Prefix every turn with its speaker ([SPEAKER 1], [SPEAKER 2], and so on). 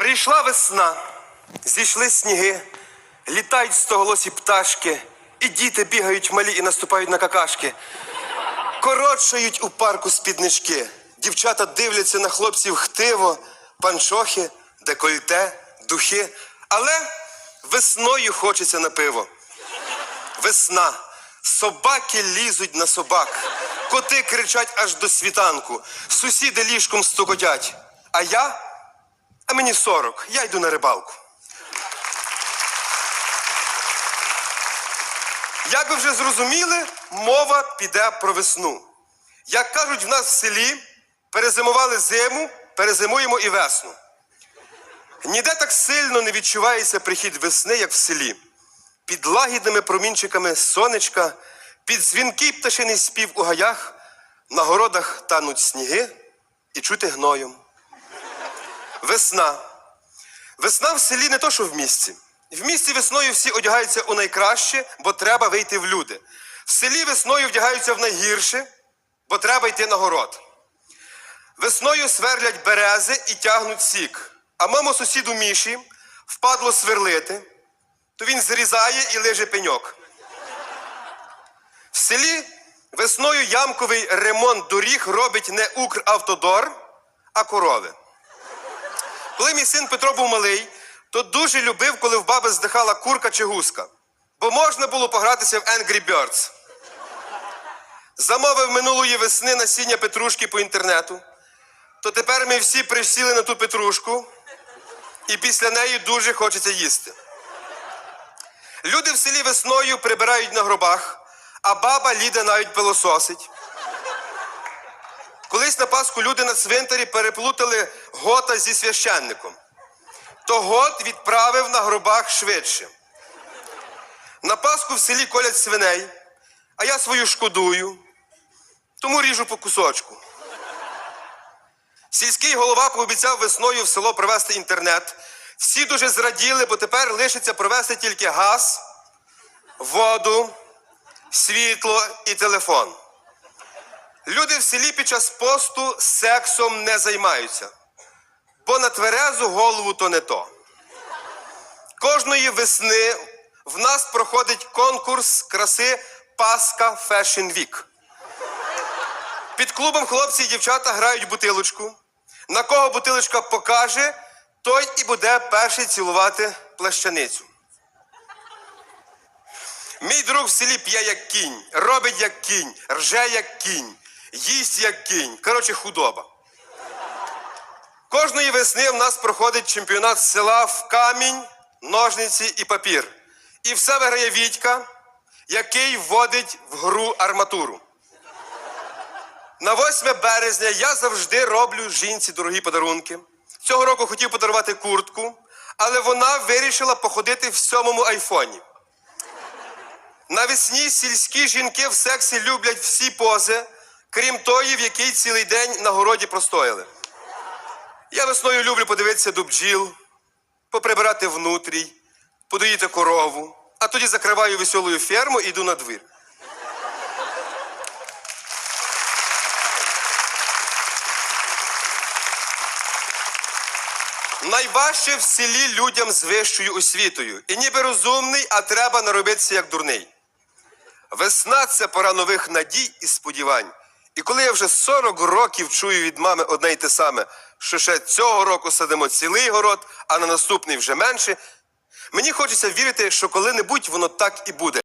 [SPEAKER 1] Прийшла весна, зійшли сніги, літають стоголосі пташки, і діти бігають малі і наступають на какашки. Коротшають у парку спіднички. Дівчата дивляться на хлопців хтиво, панчохи, декольте, духи. Але весною хочеться на пиво. Весна. Собаки лізуть на собак. Коти кричать аж до світанку. Сусіди ліжком стукотять. А я? А мені сорок. Я йду на рибалку. Як ви вже зрозуміли, мова піде про весну. Як кажуть в нас в селі, перезимували зиму, перезимуємо і весну. Ніде так сильно не відчувається прихід весни, як в селі. Під лагідними промінчиками сонечка, під дзвінкий пташиний спів у гаях, на городах тануть сніги і чути гноєм. Весна. Весна в селі не то, що в місті. В місті весною всі одягаються у найкраще, бо треба вийти в люди. В селі весною вдягаються в найгірше, бо треба йти на город. Весною сверлять берези і тягнуть сік. А мамо сусіду Міші впадло сверлити, то він зрізає і лиже пеньок. В селі весною ямковий ремонт доріг робить не Укравтодор, а корови. Коли мій син Петро був малий, то дуже любив, коли в баби здихала курка чи гуска, бо можна було погратися в Angry Birds. Замовив минулої весни насіння петрушки по інтернету, то тепер ми всі присіли на ту петрушку, і після неї дуже хочеться їсти. Люди в селі весною прибирають на гробах, а баба Ліда навіть пилососить. Колись на Пасху люди на цвинтарі переплутали гота зі священником. То гот відправив на гробах швидше. На Пасху в селі колять свиней, а я свою шкодую, тому ріжу по кусочку. Сільський голова пообіцяв весною в село провести інтернет. Всі дуже зраділи, бо тепер лишиться провести тільки газ, воду, світло і телефон. Люди в селі під час посту сексом не займаються, бо на тверезу голову то не то. Кожної весни в нас проходить конкурс краси Паска Fashion Week. Під клубом хлопці і дівчата грають бутилочку. На кого бутилочка покаже, той і буде перший цілувати плащаницю. Мій друг в селі п'є як кінь, робить як кінь, рже як кінь, їсть як кінь. Коротше, худоба. Кожної весни в нас проходить чемпіонат села в камінь, ножниці і папір. І все виграє Вітька, який вводить в гру арматуру. На 8 березня я завжди роблю жінці дорогі подарунки. Цього року хотів подарувати куртку, але вона вирішила походити в сьомому айфоні. Навесні сільські жінки в сексі люблять всі пози, крім тої, в якій цілий день на городі простояли. Я весною люблю подивитися до бджіл, поприбирати внутрій, подоїти корову, а тоді закриваю веселою ферму і йду на двір. Найважче в селі людям з вищою освітою. І ніби розумний, а треба наробитися як дурний. Весна це пора нових надій і сподівань. І коли я вже 40 років чую від мами одне й те саме, що ще цього року садимо цілий город, а на наступний вже менше, мені хочеться вірити, що коли-небудь воно так і буде.